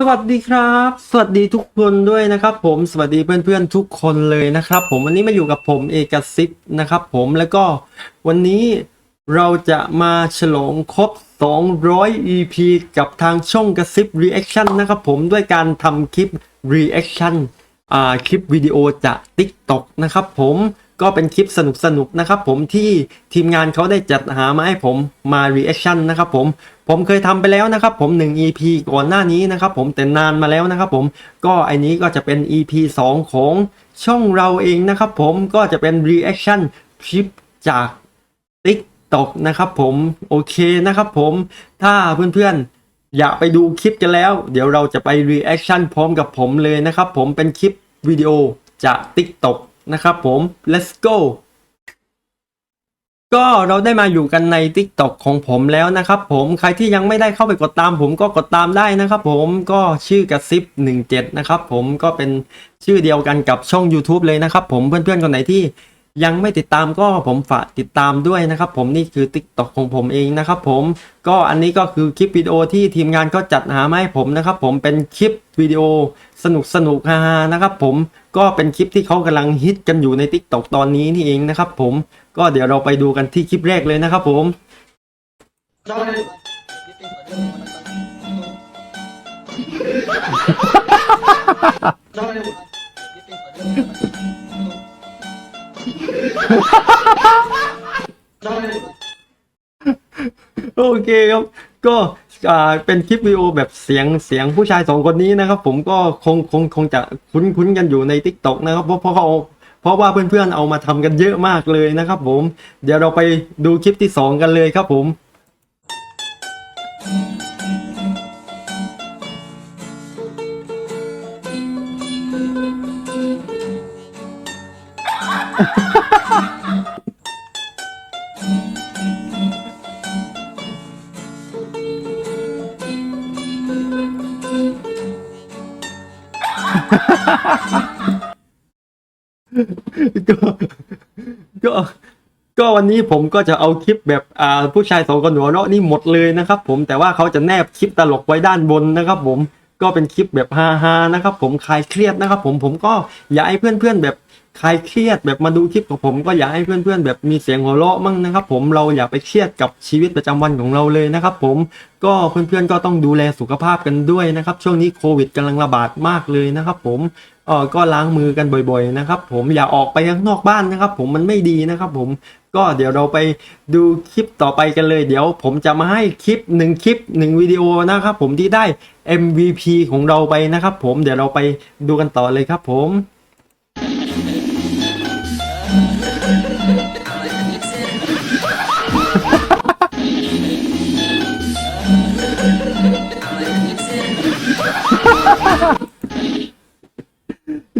สวัสดีครับ สวัสดีทุกคนด้วยนะครับผมสวัสดีเพื่อนๆทุกคนเลยนะครับ ผมวันนี้มาอยู่กับผมเอกซิปนะครับ ผมแล้วก็วันนี้เราจะมาฉลองครบ 200 EP กับทางช่องกระซิบ Reaction นะครับผมด้วยการทำคลิป Reaction อ่าคลิปวิดีโอจาก TikTok นะครับผม ก็เป็นคลิปสนุกๆนะครับผมที่ทีมงานเขาได้จัดหามาให้ผมมา reaction นะครับผมผมเคยทำไปแล้วนะครับผม1 EP ก่อนหน้านี้นะครับผมแต่นานมาแล้วนะครับผมก็อันนี้ก็จะเป็น EP 2 ของช่องเราเองนะครับผมก็จะเป็น reaction คลิปจาก TikTok นะครับผมโอเคนะครับผมถ้าเพื่อนๆ อยากไปดูคลิปกันแล้ว เดี๋ยวเราจะไป reaction พร้อมกับผมเลยนะครับผมเป็นคลิปวิดีโอจาก TikTok นะครับผม let's go ก็เราได้มาอยู่กันใน TikTok ของผมแล้วนะครับผมใครที่ยังไม่ได้เข้าไปกดตาม ผมก็กดตามได้นะครับผมก็ชื่อกระซิบ17 นะครับผมก็เป็นชื่อเดียวกันกับช่อง YouTube เลยนะครับผมเพื่อนๆคนไหนที่ยังไม่ติดตามก็ผมฝากติดตามด้วยนะครับผมนี่คือ TikTok ของผมเองนะครับผมก็อันนี้ก็คือคลิปวิดีโอที่ทีมงานก็จัดหามาให้ผมนะครับผมเป็นคลิปวิดีโอสนุกสนุกฮาๆนะครับผม ก็เป็นคลิปที่เขากำลังฮิตกันอยู่ใน TikTok ตอนนี้นี่เองนะครับผมก็เดี๋ยวเราไปดูกันที่คลิปแรกเลยนะครับผมโอเคครับก็ เป็นคลิปวิดีโอแบบเสียงเสียงผู้ชายสองคนนี้นะครับ ผมก็คงคงคงจะคุ้นคุ้นกันอยู่ใน t ิ k t o k นะครับเพราะเพราะเขาเอาเพราะว่าเพื่อนๆเอามาทำกันเยอะมากเลยนะครับ ผม เดี๋ยวเราไปดูคลิปที่สองกันเลยครับผม ก็ก็ก็วันนี้ผมก็จะเอาคลิปแบบอ่าผู้ชายสองคนหัวเราะนี่หมดเลยนะครับ ผมแต่ว่าเขาจะแนบคลิปตลกไว้ด้านบนนะครับ ผมก็เป็นคลิปแบบฮาๆนะครับ ผมคลายเครียดนะครับ ผมผมก็อยากให้เพื่อนๆแบบ คลายเครียดแบบมาดูคลิปของผมก็อยากให้เพื่อนๆ แบบมีเสียงหัวเราะมั่งนะครับผมเราอย่าไปเครียดกับชีวิตประจำวันของเราเลยนะครับผมก็เพื่อนๆก็ต้องดูแลสุขภาพกันด้วยนะครับช่วงนี้โควิดกำลังระบาดมากเลยนะครับผมเออก็ล้างมือกันบ่อยๆนะครับผมอย่าออกไปข้างนอกบ้านนะครับ ผมมันไม่ดีนะครับผมก็เดี๋ยวเราไปดูคลิปต่อไปกันเลย เดี๋ยวผมจะมาให้คลิปหนึ่งคลิปหนึ่งวิดีโอนะครับผมที่ได้ MVP ของเราไปนะครับผมเดี๋ยวเราไปดูกันต่อเลยครับผม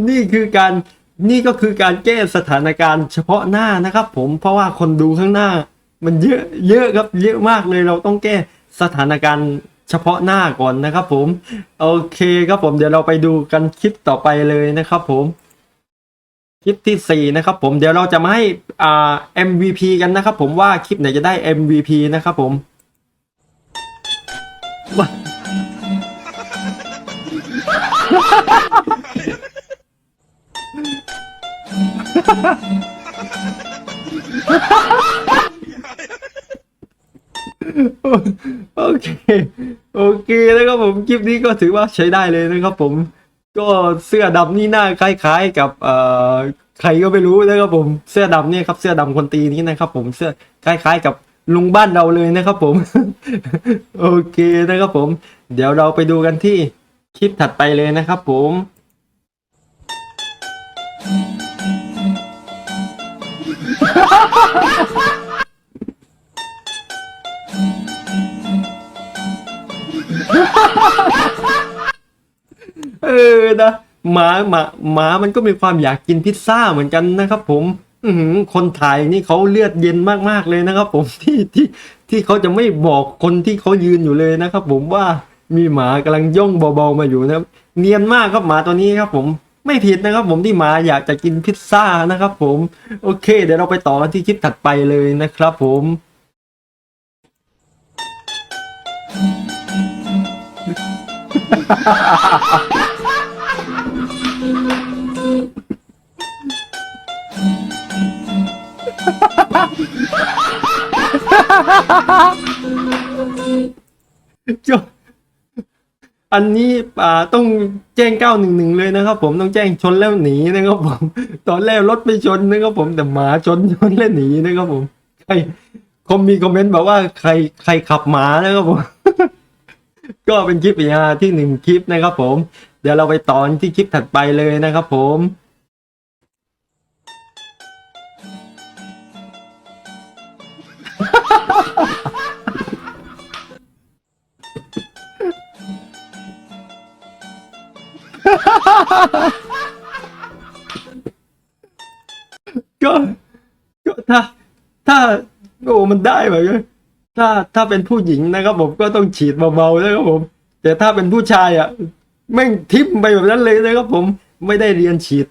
นี่คือการนี่ก็คือการแก้สถานการณ์เฉพาะหน้านะครับ ผมเพราะว่าคนดูข้างหน้า มันเยอะเยอะครับเยอะมากเลยเราต้องแก้สถานการณ์เฉพาะหน้าก่อนนะครับ ผม โอเคครับผมเดี๋ยวเราไปดูกันคลิปต่อไปเลยนะครับ ผมคลิปที่สี่นะครับผมเดี๋ยวเราจะมาให้อ่า MVP กันนะครับผมว่าคลิปไหนจะได้ MVP นะครับผม โอเค โอเคแล้วครับผมคลิปนี้ก็ถือว่าใช้ได้เลยนะครับผม ก็เสื้อดำนี่หน้าคล้าย ๆ กับเอ่อใครก็ไม่รู้นะครับผมเสื้อดำเนี่ยครับเสื้อดำคนตีนี้นะครับ ผมเสื้อคล้าย ๆ กับลุงบ้านเราเลยนะครับผม โอเคนะครับผม เดี๋ยวเราไปดูกันที่ คลิปถัดไปเลยนะครับผมเออนะหมาหมาหมามันก็มีความอยากกินพิซซ่าเหมือนกันนะครับ ผมอืคนถ่ายนี่เขาเลือดเย็นมากๆเลยนะครับ ผมที่ที่ที่เขาจะไม่บอกคนที่เขายืนอยู่เลยนะครับ ผมว่า มีหมากำลังย่องเบาๆมาอยู่นะครับ เนียนมากครับหมาตัวนี้ครับผมไม่ผิดนะครับผมที่หมาอยากจะกินพิซซ่านะครับผมโอเค เดี๋ยวเราไปต่อกันที่คลิปถัดไปเลยนะครับผมจบ อันนี้อ่าต้องแจ้ง 911 เลยนะครับ ผมต้องแจ้งชนแล้วหนีนะครับผม ตอนแรกรถไม่ชนนะครับผมแต่หมาชนชนแล้วหนีนะครับผมใครคอมมีคอมเมนต์บอกว่าใครใครขับหมานะครับผม ก็เป็นคลิปอีกฮาที่หนึ่งคลิปนะครับผม เดี๋ยวเราไปตอนที่คลิปถัดไปเลยนะครับผม ก็ก็ถ้า ถ้าโอ้มันได้แบบนี้ถ้าถ้าเป็นผู้หญิงนะครับผมก็ต้องฉีดเบาๆนะครับผม แต่ถ้าเป็นผู้ชายอะแม่งทิ่มไปแบบนั้นเลยนะครับผมไม่ได้เรียนฉีด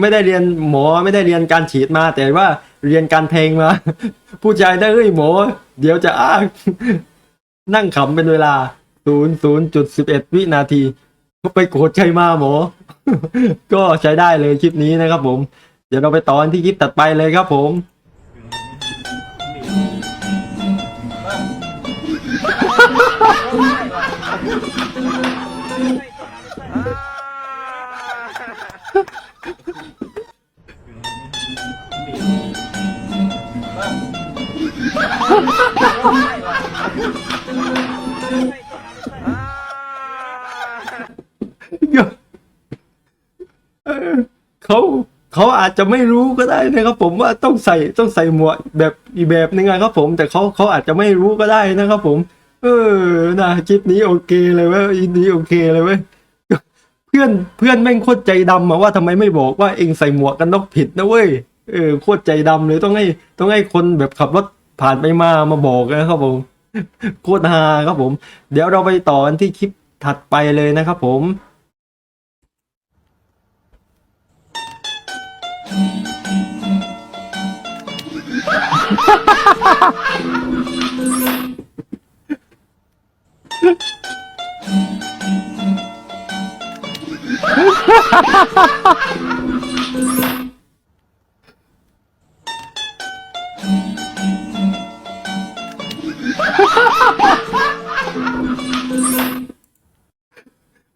ไม่ได้เรียนหมอไม่ได้เรียนการฉีดมา แต่ว่าเรียนการเพลงมา ผู้ชายได้เฮ้ยหมอ เดี๋ยวจะอ้างนั่งขำเป็นเวลา0.11 วินาที ก็ไปโกรธใช่มาหมอ ก็ใช้ได้เลยคลิปนี้นะครับผม เดี๋ยวเราไปตอนที่คลิปตัดไปเลยครับผม เออเขาเขาอาจจะไม่รู้ก็ได้นะครับ ผมว่าต้องใส่ต้องใส่หมวกแบบอีแบบนึงอะครับผม แต่เขาเขาอาจจะไม่รู้ก็ได้นะครับ ผม เออนะคลิปนี้โอเคเลยเว้ยอีนี้โอเคเลยเว้ยเพื่อนเพื่อนแม่งโคตรใจดำอะว่าทำไมไม่บอกว่าเองใส่หมวกกันน็อกผิดนะเว้ยเออโคตรใจดำเลยต้องให้ต้องให้คนแบบขับรถผ่านไปมามาบอกนะครับผมโคตรฮาครับผม เดี๋ยวเราไปต่อกันที่คลิปถัดไปเลยนะครับผม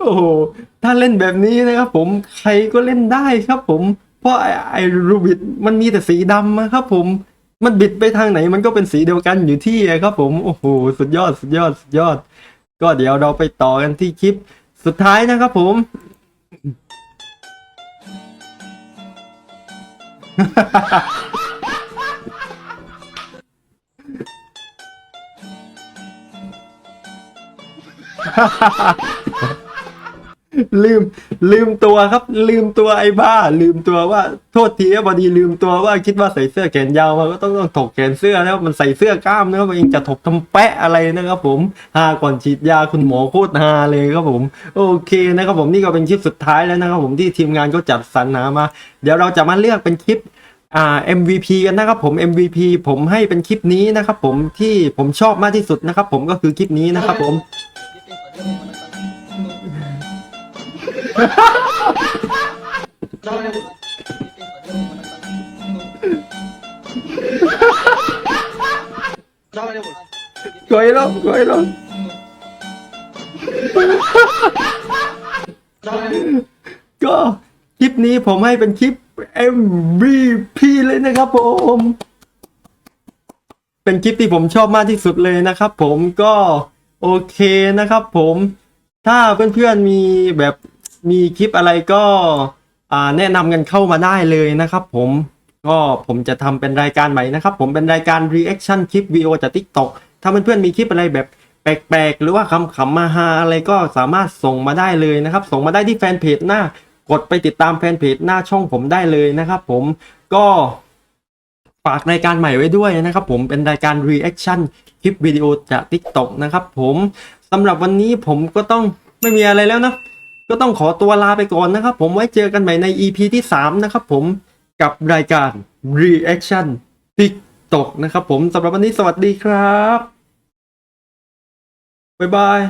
โอ้โห ถ้าเล่นแบบนี้นะครับผม ใครก็เล่นได้ครับผม เพราะไอ้รูบิดมันมีแต่สีดำนะครับผม มันบิดไปทางไหนมันก็เป็นสีเดียวกันอยู่ที่ครับผมโอ้โหสุดยอดสุดยอดสุดยอด ก็เดี๋ยวเราไปต่อกันที่คลิปสุดท้ายนะครับผม ลืม ลืมตัวครับ ลืมตัวไอ้บ้า ลืมตัวว่าโทษทีพอดีลืมตัวว่าคิดว่าใส่เสื้อแขนยาวมาก็ต้องต้องถกแขนเสื้อนะครับมันใส่เสื้อกล้ามนะครับเองจะถกทำแปะอะไรนะครับผมฮาก่อนฉีดยาคุณหมอโคตรฮาเลยครับผม โอเคนะครับผมนี่ก็เป็นคลิปสุดท้ายแล้วนะครับผมที่ทีมงานก็จัดสรรหามา เดี๋ยวเราจะมาเลือกเป็นคลิปอ่า MVP กันนะครับผม MVP ผมให้เป็นคลิปนี้นะครับผมที่ผมชอบมากที่สุดนะครับผมก็คือคลิปนี้นะครับผม Coelho, Coelho. ก็คลิปนี้ผมให้เป็นคลิป MVP เลยนะครับผม เป็นคลิปที่ผมชอบมากที่สุดเลยนะครับผมก็โอเคนะครับผม ถ้าเพื่อนๆมีแบบ มีคลิปอะไรก็แนะนำกันเข้ามาได้เลยนะครับผมก็ผมจะทำเป็นรายการใหม่นะครับ ผมเป็นรายการ reaction คลิปวิดีโอจาก TikTok ถ้าเพื่อนๆมีคลิปอะไรแบบแปลกๆ หรือว่าคำๆมาฮาอะไรก็สามารถส่งมาได้เลยนะครับ ส่งมาได้ที่แฟนเพจหน้ากดไปติดตามแฟนเพจหน้าช่องผมได้เลยนะครับผมก็ฝากรายการใหม่ไว้ด้วยนะครับผมเป็นรายการ reaction คลิปวิดีโอจาก TikTok นะครับผมสำหรับวันนี้ผมก็ต้องไม่มีอะไรแล้วนะ ก็ต้องขอตัวลาไปก่อนนะครับ ผมไว้เจอกันใหม่ใน EP ที่ 3 นะครับผมกับรายการ reaction TikTok นะครับผมสำหรับวันนี้สวัสดีครับ บ๊ายบาย